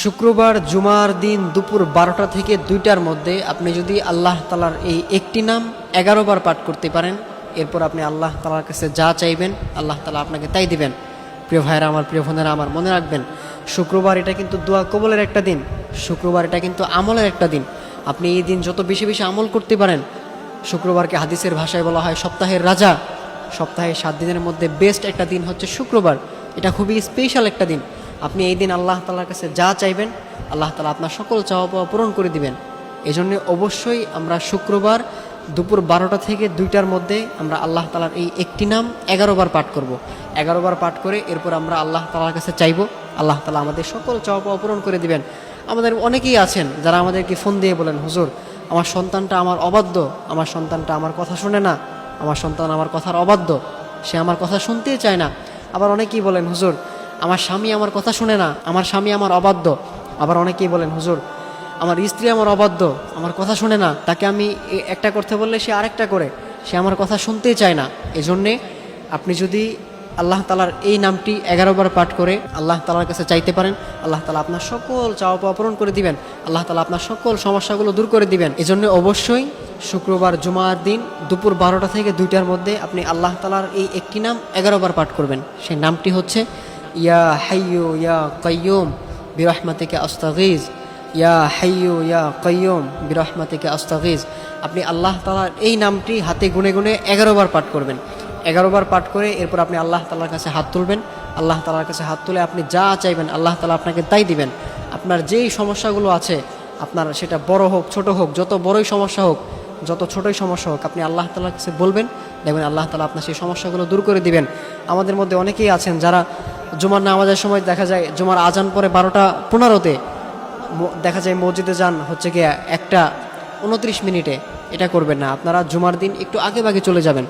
শুক্রবার জুমার দিন দুপুর বারোটা থেকে দুইটার মধ্যে আপনি যদি আল্লাহ তালার এই একটি নাম এগারো বার পাঠ করতে পারেন, এরপর আপনি আল্লাহ তালার কাছে যা চাইবেন, আল্লাহ তালা আপনাকে তাই দিবেন। প্রিয় ভাইরা আমার, প্রিয় বোনেরা আমার, মনে রাখবেন, শুক্রবার এটা কিন্তু দোয়া কবলের একটা দিন, শুক্রবার এটা কিন্তু আমলের একটা দিন। আপনি এই দিন যত বেশি বেশি আমল করতে পারেন, শুক্রবারকে হাদিসের ভাষায় বলা হয় সপ্তাহের রাজা। সপ্তাহে সাত দিনের মধ্যে বেস্ট একটা দিন হচ্ছে শুক্রবার। এটা খুবই স্পেশাল একটা দিন। আপনি এই দিন আল্লাহ তালার কাছে যা চাইবেন, আল্লাহ তালা আপনার সকল চাওয়া পাওয়া পূরণ করে দিবেন। এই জন্যে অবশ্যই আমরা শুক্রবার দুপুর বারোটা থেকে দুইটার মধ্যে আমরা আল্লাহ তালার এই একটি নাম এগারো বার পাঠ করব। এগারো বার পাঠ করে এরপর আমরা আল্লাহ তালার কাছে চাইব, আল্লাহ তালা আমাদের সকল চাওয়া পাওয়া পূরণ করে দিবেন। আমাদের অনেকেই আছেন যারা আমাদেরকে ফোন দিয়ে বলেন, হুজুর, আমার সন্তানটা আমার অবাধ্য, আমার সন্তানটা আমার কথা শুনে না, আমার সন্তান আমার কথার অবাধ্য, সে আমার কথা শুনতেই চায় না। আবার অনেকেই বলেন, হুজুর আমার স্বামী আমার কথা শুনে না, আমার স্বামী আমার অবাধ্য। আবার অনেকেই বলেন, হুজুর, আমার স্ত্রী আমার অবাধ্য, আমার কথা শুনে না, তাকে আমি একটা করতে বললে সে আরেকটা করে। সে আমার কথা শুনতেই চায় না। এজন্যে আপনি যদি আল্লাহ তালার এই নামটি এগারো বার পাঠ করে আল্লাহ তালার কাছে চাইতে পারেন, আল্লাহ তালা আপনার সকল চাওয়া পাওয়া পূরণ করে দিবেন, আল্লাহ তালা আপনার সকল সমস্যাগুলো দূর করে দিবেন। এজন্য অবশ্যই শুক্রবার, জুমার দিন দুপুর বারোটা থেকে দুইটার মধ্যে আপনি আল্লাহ তালার এই একটি নাম এগারো বার পাঠ করবেন। সেই নামটি হচ্ছে ইয়া হাইয়ু ইয়া কাইয়ুম বিরহমাতিকে আস্তাগিজ ইয়া হাইয়ু ইয়া কাইয়ুম বিরহমাতিকে আস্তাগিজ আপনি আল্লাহ তালার এই নামটি হাতে গুনে গুনে এগারো বার পাঠ করবেন। এগারো বার পাঠ করে এরপর আপনি আল্লাহ তালার কাছে হাত তুলবেন। আল্লাহ তালার কাছে হাত তুলে আপনি যা চাইবেন আল্লাহ তালা আপনাকে তাই দিবেন। আপনার যেই সমস্যাগুলো আছে, আপনার সেটা বড় হোক, ছোট হোক, যত বড়ই সমস্যা হোক, যত ছোটই সমস্যা হোক, আপনি আল্লাহ তালার কাছে বলবেন। দেখবেন আল্লাহ তালা আপনার সেই সমস্যাগুলো দূর করে দিবেন। আমাদের মধ্যে অনেকেই আছেন যারা জুমার নামাজের সময় দেখা যায়, জুমার আজান পরে বারোটা পনেরোতে দেখা যায় মসজিদে যান, হচ্ছে গিয়ে একটা উনত্রিশ মিনিটে এটা করবেন না। আপনারা জুমার দিন একটু আগে ভাগে চলে যাবেন।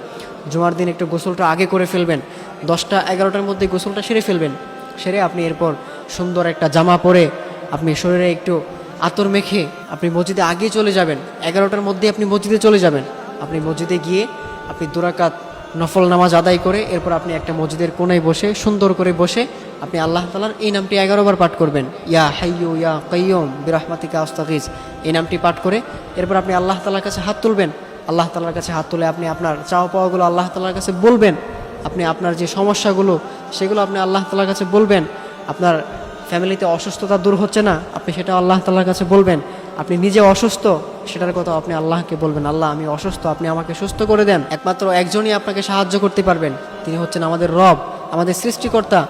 জুমার দিন একটু গোসলটা আগে করে ফেলবেন। দশটা এগারোটার মধ্যে গোসলটা সেরে ফেলবেন। সেরে আপনি এরপর সুন্দর একটা জামা পরে আপনি শরীরে একটু আতর মেখে আপনি মসজিদে আগে চলে যাবেন। এগারোটার মধ্যে আপনি মসজিদে চলে যাবেন। আপনি মসজিদে গিয়ে আপনি দুরাকাত নফল নামাজ আদায় করে, এরপর আপনি একটা মসজিদের কোনায় বসে, সুন্দর করে বসে আপনি আল্লাহ তালার এই নামটি এগারো বার পাঠ করবেন। ইয়া হাইয়ু, ইয়া কাইয়ুম বিরহমাতিকা আস্তাগিজ। এই নামটি পাঠ করে এরপর আপনি আল্লাহ তালার কাছে হাত তুলবেন। আল্লাহ তালার কাছে হাত তুলে আপনি আপনার চাওয়া পাওয়াগুলো আল্লাহ তালার কাছে বলবেন। আপনি আপনার যে সমস্যাগুলো, সেগুলো আপনি আল্লাহ তালার কাছে বলবেন। আপনার ফ্যামিলিতে অসুস্থতা দূর হচ্ছে না, আপনি সেটা আল্লাহ তালার কাছে বলবেন। আপনি নিজে অসুস্থ সেটার কথা আপনি আল্লাহকে বলবেন, আল্লাহ, আমি অসুস্থ, আপনি আমাকে সুস্থ করে দেন। একমাত্র একজনই আপনাকে সাহায্য করতে পারবেন। তিনি হচ্ছেন আমাদের রব, আমাদের সৃষ্টিকর্তা।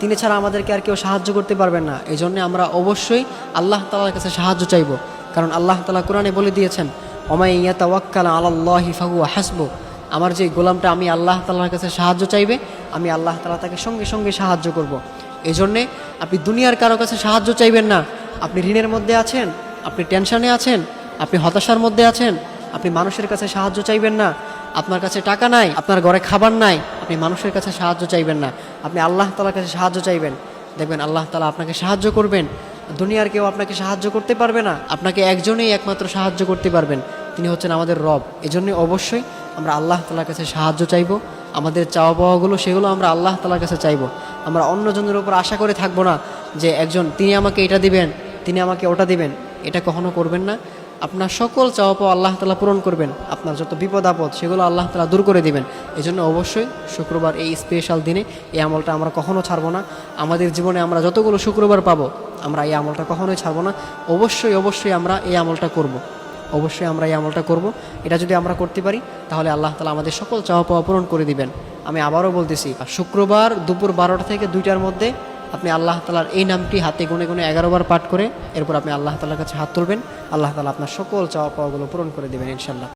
তিনি ছাড়া আমাদেরকে আর কেউ সাহায্য করতে পারবেন না। এই জন্যে আমরা অবশ্যই আল্লাহ তালার কাছে সাহায্য চাইব। কারণ আল্লাহ তালা কোরআনে বলে দিয়েছেন অমাই ইয়াতা ওয়াক্কাল আল্লাহি ফাহু হাসবো। আমার যে গোলামটা আমি আল্লাহ তালার কাছে সাহায্য চাইবে, আমি আল্লাহ তালা তাকে সঙ্গে সঙ্গে সাহায্য করব। এই জন্যে আপনি দুনিয়ার কারও কাছে সাহায্য চাইবেন না। আপনি ঋণের মধ্যে আছেন, আপনি টেনশানে আছেন আপনি হতাশার মধ্যে আছেন? আপনি মানুষের কাছে সাহায্য চাইবেন না। আপনার কাছে টাকা নাই, আপনার ঘরে খাবার নাই, আপনি মানুষের কাছে সাহায্য চাইবেন না। আপনি আল্লাহ তালার কাছে সাহায্য চাইবেন। দেখবেন আল্লাহ তালা আপনাকে সাহায্য করবেন। দুনিয়ার কেউ আপনাকে সাহায্য করতে পারবে না। আপনাকে একজনেই একমাত্র সাহায্য করতে পারবেন। তিনি হচ্ছেন আমাদের রব। এজন্য অবশ্যই আমরা আল্লাহ তালার কাছে সাহায্য চাইব। আমাদের চাওয়া পাওয়াগুলো সেগুলো আমরা আল্লাহ তালার কাছে চাইব। আমরা অন্যজনের উপর আশা করে থাকব না যে একজন, তিনি আমাকে এটা দিবেন, তিনি আমাকে ওটা দিবেন। এটা কখনো করবেন না। আপনার সকল চাওয়া পাওয়া আল্লাহ তালা পূরণ করবেন। আপনার যত বিপদ আপদ, সেগুলো আল্লাহ তালা দূর করে দিবেন। এই জন্য অবশ্যই শুক্রবার এই স্পেশাল দিনে এই আমলটা আমরা কখনো ছাড়বো না। আমাদের জীবনে আমরা যতগুলো শুক্রবার পাবো, আমরা এই আমলটা কখনোই ছাড়বো না। অবশ্যই অবশ্যই আমরা এই আমলটা করব। অবশ্যই আমরা এই আমলটা করব। এটা যদি আমরা করতে পারি, তাহলে আল্লাহ তালা আমাদের সকল চাওয়া পাওয়া পূরণ করে দিবেন। আমি আবারও বলতেছি, শুক্রবার দুপুর বারোটা থেকে দুইটার মধ্যে আপনি আল্লাহ তালার এই নামটি হাতে গুনে গুনে এগারো বার পাঠ করে, এরপর আপনি আল্লাহ তালার কাছে হাত তুলবেন। আল্লাহ তালা আপনার সকল চাওয়া পাওয়াগুলো পূরণ করে দেবেন ইনশাল্লাহ